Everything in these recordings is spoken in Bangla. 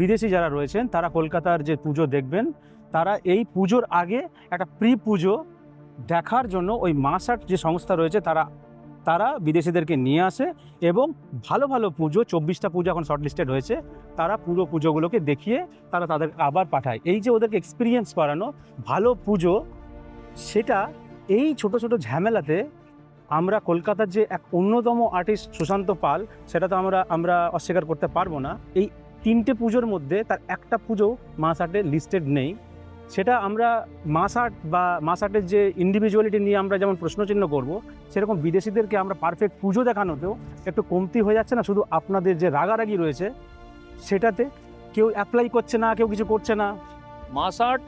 বিদেশি যারা রয়েছেন, তারা কলকাতার যে পুজো দেখবেন, তারা এই পুজোর আগে একটা প্রি পুজো দেখার জন্য ওই মাসাট যে সংস্থা রয়েছে, তারা তারা বিদেশিদেরকে নিয়ে আসে এবং ভালো ভালো পুজো, চব্বিশটা পুজো এখন শর্টলিস্টেড হয়েছে, তারা পুরো পুজোগুলোকে দেখিয়ে তারা তাদের আবার পাঠায়। এই যে ওদেরকে এক্সপিরিয়েন্স করানো, ভালো পুজো, সেটা এই ছোট ছোট ঝামেলাতে আমরা কলকাতার যে এক অন্যতম আর্টিস্ট সুশান্ত পাল, সেটা তো আমরা আমরা অস্বীকার করতে পারব না। এই তিনটে পুজোর মধ্যে তার একটা পুজো মাস আর্টে লিস্টেড নেই। সেটা আমরা মাস আর্ট বা মাস আর্টের যে ইন্ডিভিজুয়ালিটি নিয়ে আমরা যেমন প্রশ্নচিহ্ন করব, সেরকম বিদেশিদেরকে আমরা পারফেক্ট পুজো দেখানোতেও একটু কমতি হয়ে যাচ্ছে না, শুধু আপনাদের যে রাগারাগি রয়েছে সেটাতে কেউ অ্যাপ্লাই করছে না, কেউ কিছু করছে না। মাস আর্ট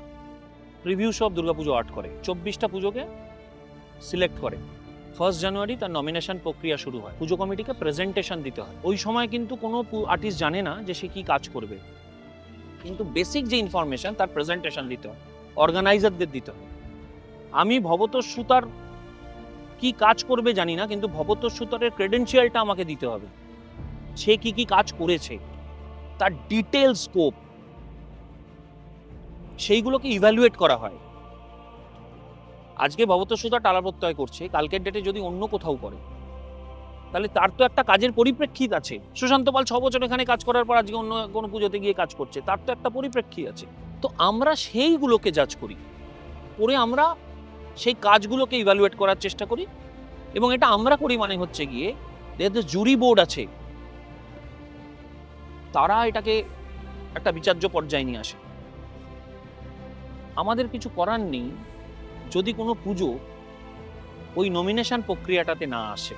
রিভিউ সব দুর্গাপুজো আর্ট করে। চব্বিশটা পুজোকে সিলেক্ট করে। ফার্স্ট জানুয়ারি তার নমিনেশন প্রক্রিয়া শুরু হয়। পুজো কমিটিকে প্রেজেন্টেশন দিতে হয়। ওই সময় কিন্তু কোনো আর্টিস্ট জানে না যে সে কি কাজ করবে। কিন্তু বেসিক যে ইনফরমেশন তার প্রেজেন্টেশন দিতে হয়। অর্গানাইজারদের দিতে হয়। আমি ভবতোষ সুতার কি কাজ করবে জানি না, কিন্তু ভবতোষ সুতারের ক্রেডেন্সিয়ালটা আমাকে দিতে হবে। সে কি কি কাজ করেছে। তার ডিটেল স্কোপ সেইগুলোকে ইভ্যালুয়েট করা হয়। আজকে ভবতোষতা টালা প্রত্যয় করছে, কালকের ডেটে যদি অন্য কোথাও করে। তাহলে তার তো একটা কাজের পরিপ্রেক্ষিত আছে। সুশান্ত পাল ছ বছর এখানে কাজ করার পর আজকে অন্য কোনো পুজোতে গিয়ে কাজ করছে, তার তো একটা পরিপ্রেক্ষিত আছে। তো আমরা সেইগুলোকে জাজ করি। করে আমরা সেই কাজগুলোকে ইভ্যালুয়েট করার চেষ্টা করি। এবং এটা আমরা করি মানে হচ্ছে গিয়ে, যে জুরি বোর্ড আছে, তারা এটাকে একটা বিচার্য পর্যায়ে নিয়ে আসে। আমাদের কিছু করার নেই। যদি কোনো পুজো ওই নমিনেশন প্রক্রিয়াটাতে না আসে